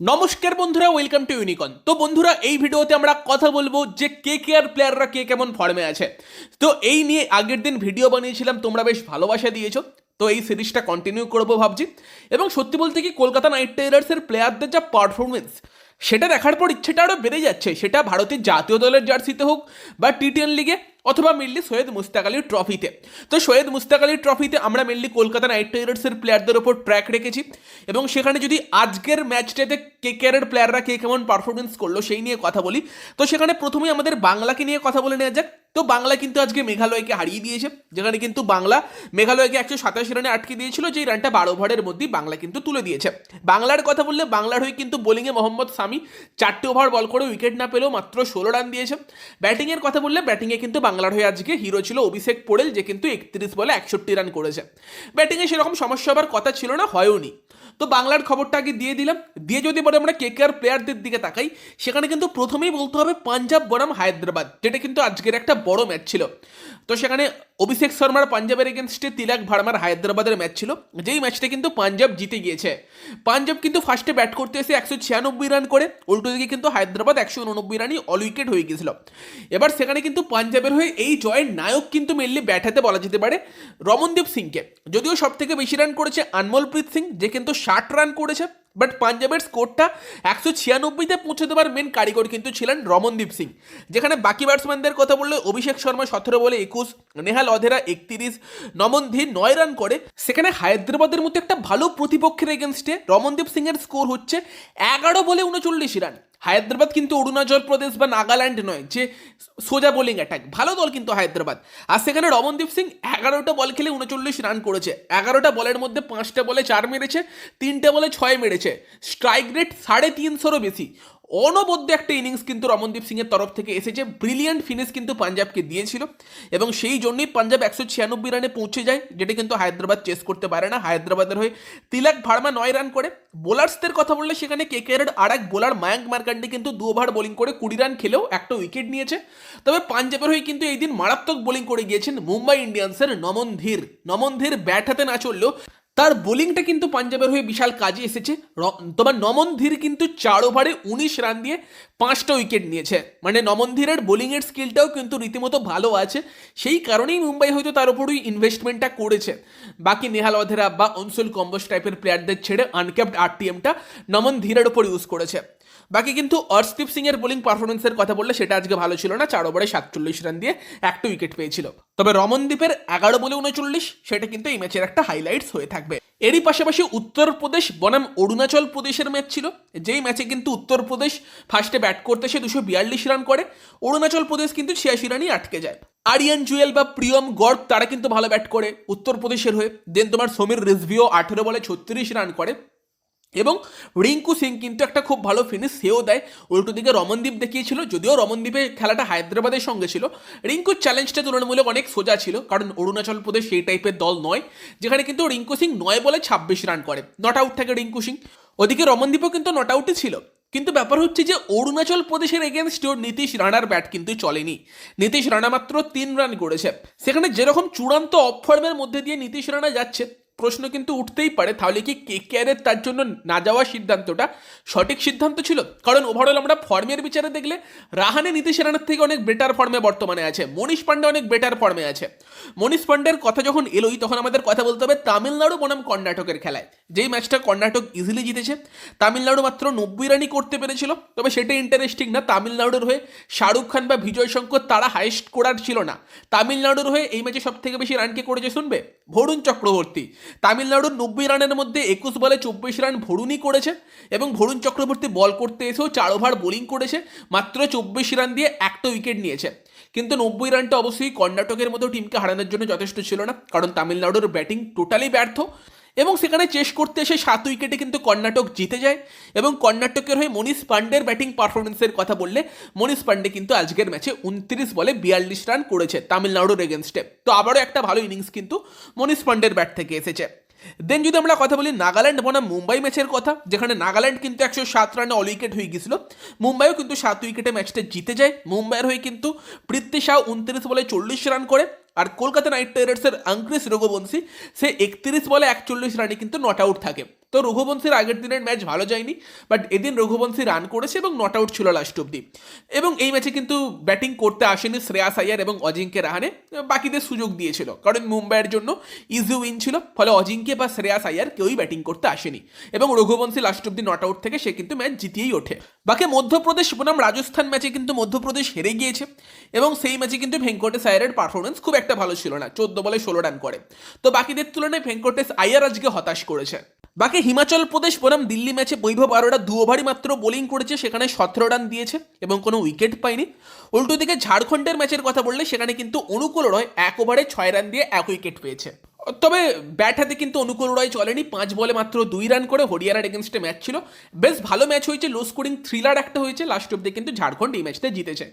নমস্কার বন্ধুরা welcome to ইউনিকন তো বন্ধুরা, এই ভিডিওতে আমরা কথা বলব যে কে কে আর প্লেয়াররা কে কেমন ফর্মে আছে। তো এই নিয়ে আগের দিন ভিডিও বানিয়েছিলাম, তোমরা বেশ ভালোবাসা দিয়েছ। তো এই সিরিজটা কন্টিনিউ করব ভাবছি। এবং সত্যি বলতে কি, কলকাতা নাইট রাইডার্সের প্লেয়ারদের যা পারফরমেন্স সেটা দেখার পর ইচ্ছেটা আরও বেড়ে যাচ্ছে। সেটা ভারতের জাতীয় দলের জার্সিতে হোক বা টি টেন লিগে অথবা মেনলি সৈয়দ মুস্তাক আলীর ট্রফিতে তো সৈয়দ মুস্তাক আলীর ট্রফিতে আমরা মেনলি কলকাতা নাইট রাইডার্সের প্লেয়ারদের ওপর ট্র্যাক রেখেছি এবং সেখানে যদি আজকের ম্যাচটাতে কে কেয়ারের প্লেয়াররা কে কেমন পারফরমেন্স করল সেই নিয়ে কথা বলি। তো সেখানে প্রথমেই আমাদের বাংলাকে নিয়ে কথা বলে নেওয়া যাক। তো বাংলা কিন্তু আজকে মেঘালয়কে হারিয়ে দিয়েছে, যেখানে কিন্তু বাংলা মেঘালয়কে একশো সাতাশি রানে আটকে দিয়েছিল, যেই রানটা বারো ওভারের মধ্যেই বাংলা কিন্তু তুলে দিয়েছে। বাংলার কথা বললে বাংলার হয়ে কিন্তু বোলিংয়ে মোহাম্মদ সামি চারটে ওভার বল করে উইকেট না পেলেও মাত্র ষোলো রান দিয়েছে। ব্যাটিংয়ের কথা বললে ব্যাটিংয়ে কিন্তু বাংলার হয়ে আজকে হিরো ছিল অভিষেক পোড়েল, যে কিন্তু একত্রিশ বলে একষট্টি রান করেছে। ব্যাটিংয়ে সেরকম সমস্যা হবার কথা ছিল না, হয়ওনি। তো বাংলার খবরটা আগে দিয়ে দিলাম। দিয়ে যদি বলে আমরা কেকেআর প্লেয়ারদের দিকে তাকাই, সেখানে কিন্তু প্রথমেই বলতে হবে পাঞ্জাব বনাম হায়দ্রাবাদ, যেটা কিন্তু আজকের একটা বড় ম্যাচ ছিল। তো সেখানে অভিষেক শর্মার পাঞ্জাবের এগেনস্টে তিলাক ভার্মার হায়দ্রাবাদের ম্যাচ ছিল। যেই ম্যাচটা কিন্তু পাঞ্জাব জিতে গিয়েছে। পাঞ্জাব কিন্তু ফার্স্টে ব্যাট করতে এসে একশো ছিয়ানব্বই রান করে, উল্টো দিকে কিন্তু হায়দ্রাবাদ একশো উননব্বই রানই অল উইকেট হয়ে গিয়েছিল। এবার সেখানে কিন্তু পাঞ্জাবের হয়ে এই জয়ের নায়ক কিন্তু মেনলি ব্যাট হাতে বলা যেতে পারে রমনদীপ সিংকে। যদিও সব থেকে বেশি রান করেছে আনমলপ্রীত সিং, যে কিন্তু ষাট রান করেছে বাট পাঞ্জাবের স্কোরটা একশো ছিয়ানব্বইতে পৌঁছে দেওয়ার মেন কারিগর কিন্তু ছিলেন রমনদীপ সিং। যেখানে বাকি ব্যাটসম্যানদের কথা বললে অভিষেক শর্মা সতেরো বলে একুশ, নেহাল অধেরা একত্রিশ, নমন ধীর নয় রান করে। সেখানে হায়দ্রাবাদের মতো একটা ভালো প্রতিপক্ষের এগেনস্টে রমনদীপ সিংয়ের স্কোর হচ্ছে এগারো বলে উনচল্লিশ রান হায়দ্রাবাদ কিন্তু অরুণাচল প্রদেশ বা নাগাল্যান্ড নয়, যে সোজা বোলিং অ্যাটাক ভালো দল কিন্তু হায়দ্রাবাদ। আর সেখানে রমনদীপ সিং এগারোটা বল খেলে উনচল্লিশ রান করেছে। এগারোটা বলের মধ্যে পাঁচটা বলে চার মেরেছে, তিনটে বলে ছয় মেরেছে। স্ট্রাইক রেট সাড়ে তিনশোরও বেশি। অনবদ্য একটা ইনিংস কিন্তু রমনদীপ সিংয়ের তরফ থেকে এসেছে। ব্রিলিয়ান্ট ফিনিশ কিন্তু পাঞ্জাবকে দিয়েছিল এবং সেই জন্যই পাঞ্জাব একশো ছিয়ানব্বই রানে পৌঁছে যায়, যেটা কিন্তু হায়দ্রাবাদ চেস করতে পারে না। হায়দ্রাবাদের হয়ে তিলাক ভার্মা নয় রান করে। বোলার্সদের কথা বললে সেখানে কেকেআর আর এক বোলার মায়াঙ্ক মার্কান্ডি কিন্তু দু ওভার বোলিং করে কুড়ি রান খেলেও একটা উইকেট নিয়েছে। তবে পাঞ্জাবের হয়ে কিন্তু এই দিন মারাত্মক বোলিং করে গিয়েছেন মুম্বাই ইন্ডিয়ান্সের নমন ধীর নমন ধীর ব্যাট হাতে না চললেও তার বোলিংটা কিন্তু পাঞ্জাবের হয়ে বিশাল কাজে এসেছে। তোমার নমন ধীর কিন্তু চার ওভারে উনিশ রান দিয়ে পাঁচটা উইকেট নিয়েছে। মানে নমন ধীরের বোলিংয়ের স্কিলটাও কিন্তু রীতিমতো ভালো আছে। সেই কারণেই মুম্বাই হয়তো তার উপরই ইনভেস্টমেন্টটা করেছে। বাকি নেহাল অধেরা বা অনসুল কম্বোস টাইপের প্লেয়ারদের ছেড়ে আনক্যাপড আরটিএমটা নমন ধীরের ওপর ইউজ করেছে। বাকি কিন্তু অর্শদীপ সিং এর বোলিং পারফরমেন্সের কথা বললে সেটা আজকে ভালো ছিল না, চার ওভারে সাতচল্লিশ রান দিয়ে একটা উইকেট পেয়েছিল। তবে রমনদীপের এগারো বলে উনচল্লিশ, সেটা কিন্তু এই ম্যাচের একটা হাইলাইটস হয়ে থাকবে। এরই পাশাপাশি উত্তরপ্রদেশ বনাম অরুণাচল প্রদেশের ম্যাচ ছিল, যেই ম্যাচে কিন্তু উত্তরপ্রদেশ ফার্স্টে ব্যাট করতে সে দুশো বিয়াল্লিশ রান করে, অরুণাচল প্রদেশ কিন্তু ছিয়াশি রানই আটকে যায়। আরিয়ান জুয়েল বা প্রিয়ম গর্গ তারা কিন্তু ভালো ব্যাট করে উত্তরপ্রদেশের হয়ে। দেন তোমার সমীর রিজভিও আঠেরো বলে ছত্রিশ রান করে। এবং রিঙ্কু সিং কিন্তু একটা খুব ভালো ফিনিশ সেও দেয়। উল্টো দিকে রমনদীপ দেখিয়েছিল, যদিও রমনদীপের খেলাটা হায়দ্রাবাদের সঙ্গে ছিল। রিঙ্কুর চ্যালেঞ্জটা তুলনামূলক অনেক সোজা ছিল, কারণ অরুণাচল প্রদেশ সেই টাইপের দল নয়, যেখানে কিন্তু রিঙ্কু সিং নয় বলে ছাব্বিশ রান করে। নট আউট থাকে রিঙ্কু সিং। ওদিকে রমনদীপও কিন্তু নট আউটই ছিল। কিন্তু ব্যাপার হচ্ছে যে, অরুণাচল প্রদেশের এগেনস্টেও নীতিশ রানার ব্যাট কিন্তু চলেনি। নীতিশ রানা মাত্র তিন রান করেছে। সেখানে যেরকম চূড়ান্ত অফ ফর্মের মধ্যে দিয়ে নীতিশ রানা যাচ্ছে প্রশ্ন কিন্তু উঠতেই পারে। তাহলে কি কে কেয়ারের তার জন্য না যাওয়ার সিদ্ধান্তটা সঠিক সিদ্ধান্ত ছিল? কারণ ওভারঅল আমরা ফর্মের বিচারে দেখলে রাহানে নীতিশ রানার থেকে অনেক বেটার ফর্মে বর্তমানে আছে। মনীষ পাণ্ডে অনেক বেটার ফর্মে আছে। মনীষ পাণ্ডের কথা যখন এলোই, তখন আমাদের কথা বলতে হবে তামিলনাড়ু বনাম কর্ণাটকের খেলায়। যেই ম্যাচটা কর্ণাটক ইজিলি জিতেছে, তামিলনাড়ু মাত্র নব্বই রানই করতে পেরেছিল, তবে সেটা ইন্টারেস্টিং না, তামিলনাড়ুর হয়ে শাহরুখ খান বা বিজয় শঙ্কর তারা হাইস্ট করার ছিল না। তামিলনাড়ুর হয়ে এই ম্যাচে সব থেকে বেশি রানকে করেছে শুনবে? ভরুণ চক্রবর্তী। তামিলনাড়ুর নব্বই রানের মধ্যে একুশ বলে চব্বিশ রান ভরুণই করেছে এবং ভরুণ চক্রবর্তী বল করতে এসেও চার ওভার বোলিং করেছে, মাত্র চব্বিশ রান দিয়ে একটা উইকেট নিয়েছে। কিন্তু নব্বই রানটা অবশ্যই কর্ণাটকের মতো টিমকে হারানোর জন্য যথেষ্ট ছিল না, কারণ তামিলনাড়ুর ব্যাটিং টোটালি ব্যর্থ। এবং সেখানে চেস করতে এসে সাত উইকেটে কিন্তু কর্ণাটক জিতে যায় এবং কর্ণাটকের হয়ে মনীষ পান্ডের ব্যাটিং পারফরমেন্সের কথা বললে মনীষ পান্ডে কিন্তু আজকের ম্যাচে উনত্রিশ বলে বিয়াল্লিশ রান করেছে তামিলনাড়ুর এগেনস্টে তো আবারও একটা ভালো ইনিংস কিন্তু মনীষ পান্ডের ব্যাট থেকে এসেছে। দেন যদি আমরা কথা বলি নাগাল্যান্ড বনাম মুম্বাই ম্যাচের কথা, যেখানে নাগাল্যান্ড কিন্তু একশো সাত রানে অল উইকেট হয়ে গিয়েছিল। মুম্বাইও কিন্তু সাত উইকেটে ম্যাচটা জিতে যায়। মুম্বাইয়ের হয়ে কিন্তু পৃথ্বী শাহ উনত্রিশ বলে চল্লিশ রান করে। আর কলকাতা নাইট রাইডার্সের আংক্রিস রঘুবংশী, সে একত্রিশ বলে একচল্লিশ রানে কিন্তু নট আউট থাকে। তো রঘুবংশীর আগের দিনের ম্যাচ ভালো যায়নি বাট এদিন রঘুবংশী রান করেছে এবং নট আউট ছিল লাস্ট অব্দি এবং এই ম্যাচে কিন্তু ব্যাটিং করতে আসেনি শ্রেয়াস আয়ার এবং অজিঙ্ক্য রাহানে, বাকিদের সুযোগ দিয়েছিল। কারণ মুম্বাইয়ের জন্য ইজি উইন ছিল, ফলে অজিঙ্ক্য বা শ্রেয়াস আয়ার কেউই ব্যাটিং করতে আসেনি। এবং রঘুবংশী লাস্ট অব্দি নট আউট থেকে সে কিন্তু ম্যাচ জিতিয়েই ওঠে। বাকি মধ্যপ্রদেশ বনাম রাজস্থান ম্যাচে কিন্তু মধ্যপ্রদেশ হেরে গিয়েছে, এবং সেই ম্যাচে কিন্তু ভেঙ্কটেশ আয়ারের পারফরমেন্স খুব একটা ভালো ছিল না, চোদ্দ বলে ষোলো রান করে। তো বাকিদের তুলনায় ভেঙ্কটেশ আয়ার আজকে হতাশ করেছে। বাকি হিমাচল প্রদেশ বনাম দিল্লি ম্যাচে বৈভব আরোরা দু ওভারই মাত্র বোলিং করেছে, সেখানে সতেরো রান দিয়েছে এবং কোনো উইকেট পায়নি। উল্টো দিকে ঝাড়খণ্ডের ম্যাচের কথা বললে সেখানে কিন্তু অনুকূল রয় এক ওভারে ছয় রান দিয়ে এক উইকেট পেয়েছে। তবে ব্যাট হাতে কিন্তু অনুকূল রয় চলেনি। পাঁচ বলে মাত্র দুই রান করে হরিয়ানার এগেনস্টে ম্যাচ ছিল। বেশ ভালো ম্যাচ হয়েছে। লো স্কোরিং থ্রিলার একটা হয়েছে। লাস্ট অব্দি কিন্তু ঝাড়খণ্ড এই ম্যাচটা জিতেছে।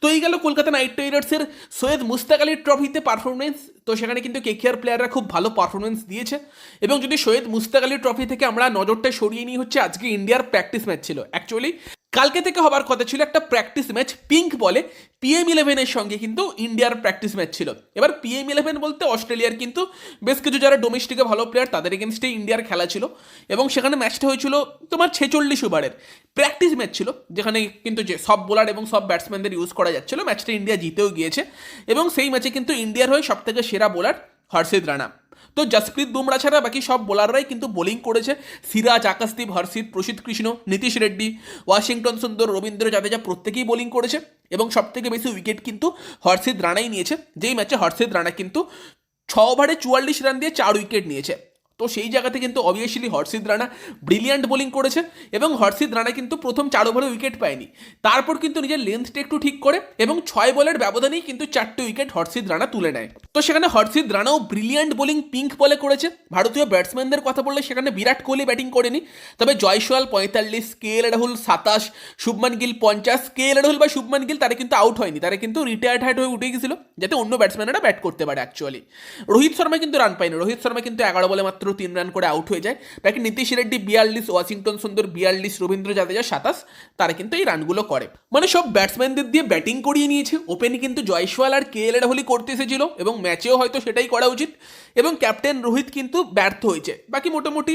তো এই গেল কলকাতা নাইট রাইডার্সের সৈয়দ মুস্তাক আলীর ট্রফিতে পারফরমেন্স তো সেখানে কিন্তু কেকেআর প্লেয়াররা খুব ভালো পারফরমেন্স দিয়েছে। এবং যদি সৈয়দ মুস্তাক আলীর ট্রফি থেকে আমরা নজরটা সরিয়ে নিই, হচ্ছে আজকে ইন্ডিয়ার প্র্যাকটিস ম্যাচ ছিল। অ্যাকচুয়ালি কালকে থেকে হবার কথা ছিল একটা প্র্যাকটিস ম্যাচ পিঙ্ক বলে পিএম ইলেভেনের সঙ্গে কিন্তু ইন্ডিয়ার প্র্যাকটিস ম্যাচ ছিল। এবার পিএম ইলেভেন বলতে অস্ট্রেলিয়ার কিন্তু বেশ কিছু যারা ডোমেস্টিকে ভালো প্লেয়ার তাদের এগেনস্টে ইন্ডিয়ার খেলা ছিল। এবং সেখানে ম্যাচটা হয়েছিল তোমার ছেচল্লিশ ওভারের। প্র্যাকটিস ম্যাচ ছিল, যেখানে কিন্তু যে সব বোলার এবং সব ব্যাটসম্যানদের ইউজ করা যাচ্ছিল। ম্যাচটা ইন্ডিয়া জিতেও গিয়েছে। এবং সেই ম্যাচে কিন্তু ইন্ডিয়ার হয়ে সবথেকে সেরা বোলার হর্ষিত রানা। তো জসপ্রীত বুমরা ছাড়া বাকি সব বোলাররাই কিন্তু বোলিং করেছে। সিরাজ আকাশদীপ হর্ষিত প্রসিদ্ধ কৃষ্ণ, নীতিশ রেড্ডি, ওয়াশিংটন সুন্দর, রবীন্দ্র জাদেজা প্রত্যেকেই বোলিং করেছে এবং সব থেকে বেশি উইকেট কিন্তু হর্ষিত রানাই নিয়েছে। যেই ম্যাচে হর্ষিত রানা কিন্তু ছ ওভারে চুয়াল্লিশ রান দিয়ে চার উইকেট নিয়েছে। তো সেই জায়গাতে কিন্তু obviously Harshit Rana brilliant bowling করেছে এবং হর্ষিত রানা কিন্তু প্রথম চার ওভারে উইকেট পায়নি। তারপর কিন্তু নিজের লেন্থটা একটু ঠিক করে এবং ছয় বলের ব্যবধানেই কিন্তু চারটে উইকেট হর্ষিত রানা তুলে নেয়। তো সেখানে হর্ষিত রানাও ব্রিলিয়ান্ট বোলিং পিঙ্ক বলে করেছে। ভারতীয় ব্যাটসম্যানদের কথা বললে সেখানে বিরাট কোহলি ব্যাটিং করেনি। তবে জয়সওয়াল পঁয়তাল্লিশ, কে এল রাহুল সাতাশ, শুভমান গিল পঞ্চাশ, কে এল রাহুল বা শুভমান গিল তারা কিন্তু আউট হয়নি। তারা কিন্তু রিটায়ার্ড হাইড হয়ে উঠে গেছিল যাতে অন্য ব্যাটসম্যানরা ব্যাট করতে পারে অ্যাকচুয়ালি রোহিত শর্মা কিন্তু রান পায়নি। রোহিত শর্মা কিন্তু এগারো বলে মাত্র তিন রান করে আউট হয়ে যায়। বাকি নীতিশ রেড্ডি বিয়াল্লিশ, ওয়াশিংটন সুন্দর বিয়াল্লিশ, রবীন্দ্র জাদেজা সাতাশ, তারা কিন্তু এই রানগুলো করে। মানে সব ব্যাটসম্যানদের দিয়ে ব্যাটিং করিয়ে নিয়েছে। ওপেনে কিন্তু জয়সওয়াল আর কে এল রাহুলই করতে এসেছিল এবং ম্যাচেও হয়তো সেটাই করা উচিত। এবং ক্যাপ্টেন রোহিত কিন্তু ব্যর্থ হয়েছে। বাকি মোটামুটি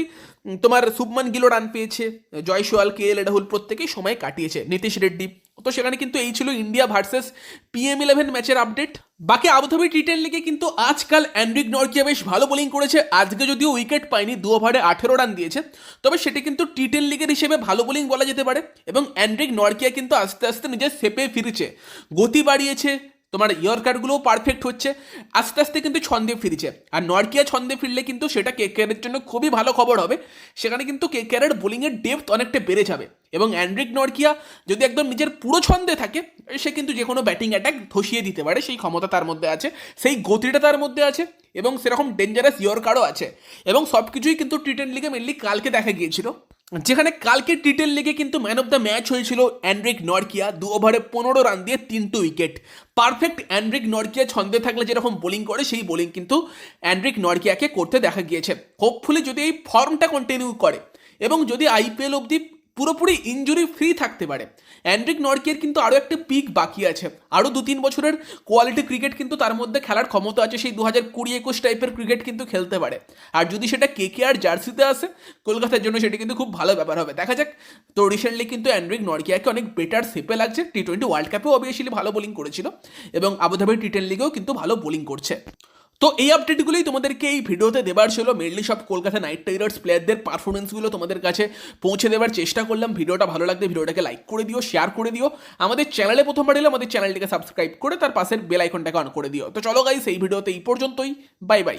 তোমার শুভমান গিলো রান পেয়েছে জয়সওয়াল কে এল রাহুল প্রত্যেকেই সময় কাটিয়েছে, নীতিশ রেড্ডি। তো সেখানে কিন্তু এই ছিল ইন্ডিয়া ভার্সেস পিএম ইলেভেন ম্যাচের আপডেট বাকি আবুধাবি টি টেন লিগে কিন্তু আজকাল অ্যান্ড্রিক নরকিয়া বেশ ভালো বোলিং করেছে। আজকে যদিও উইকেট পায়নি, দু ওভারে আঠেরো রান দিয়েছে। তবে সেটি কিন্তু টি টেন লিগের হিসেবে ভালো বোলিং বলা যেতে পারে। এবং অ্যান্ড্রিক নরকিয়া কিন্তু আস্তে আস্তে নিজের সেপে ফিরেছে। গতি বাড়িয়েছে তোমার ইয়র কার্ডগুলোও পারফেক্ট হচ্ছে। আস্তে আস্তে কিন্তু ছন্দে ফিরছে। আর নরকিয়া ছন্দে ফিরলে কিন্তু সেটা কেকেআরের জন্য খুবই ভালো খবর হবে। সেখানে কিন্তু কেকেআরের বোলিংয়ের ডেপথ অনেকটা বেড়ে যাবে। এবং অ্যান্ড্রিক নরকিয়া যদি একদম নিজের পুরো ছন্দে থাকে, সে কিন্তু যে কোনো ব্যাটিং অ্যাটাক ধসিয়ে দিতে পারে। সেই ক্ষমতা তার মধ্যে আছে, সেই গতিটা তার মধ্যে আছে, এবং সেরকম ডেঞ্জারাস ইয়র কার্ডও আছে। এবং সব কিছুই কিন্তু টি টেন লিগে মেনলি কালকে দেখা গিয়েছিল। যেখানে কালকে ডিটেল লেগে কিন্তু ম্যান অফ দ্য ম্যাচ হয়েছিল অ্যান্ড্রিক নরকিয়া, দু ওভারে পনেরো রান দিয়ে তিনটে উইকেট পারফেক্ট অ্যান্ড্রিক নরকিয়া ছন্দে থাকলে যেরকম বোলিং করে, সেই বোলিং কিন্তু অ্যান্ড্রিক নরকিয়াকে করতে দেখা গিয়েছে। হোপফুলি যদি এই ফর্মটা কন্টিনিউ করে, এবং যদি আইপিএল অবধি পুরোপুরি ইঞ্জুরি ফ্রি থাকতে পারে। অ্যান্ড্রিক নরকিয়ার কিন্তু আরও একটা পিক বাকি আছে। আরও দু তিন বছরের কোয়ালিটি ক্রিকেট কিন্তু তার মধ্যে খেলার ক্ষমতা আছে। সেই দু হাজার কুড়ি একুশ টাইপের ক্রিকেট কিন্তু খেলতে পারে। আর যদি সেটা কে কে আর জার্সিতে আসে, কলকাতার জন্য সেটি কিন্তু খুব ভালো ব্যাপার হবে। দেখা যাক, তো রিসেন্টলি কিন্তু অ্যান্ড্রিক নর্কিয়াকে অনেক বেটার সেপে লাগছে। টি টোয়েন্টি ওয়ার্ল্ড কাপেও অবভিয়াসলি ভালো বোলিং করেছিল এবং আবুধাবি টি টেন লিগেও কিন্তু ভালো বোলিং করছে। তো এই আপডেটগুলোই তোমাদেরকে এই ভিডিওতে দেবার ছিল। মেনলি সব কলকাতা নাইট রাইডার্স প্লেয়ারদের পারফরমেন্সগুলো তোমাদের কাছে পৌঁছে দেওয়ার চেষ্টা করলাম। ভিডিওটা ভালো লাগলে ভিডিওটাকে লাইক করে দিও শেয়ার করে দিও। আমাদের চ্যানেলে প্রথমবার এলে আমাদের চ্যানেলটিকে সাবস্ক্রাইব করে তার পাশের বেল আইকনটাকে অন করে দিও। তো চলো গাই সেই ভিডিওতে এই পর্যন্তই। Bye bye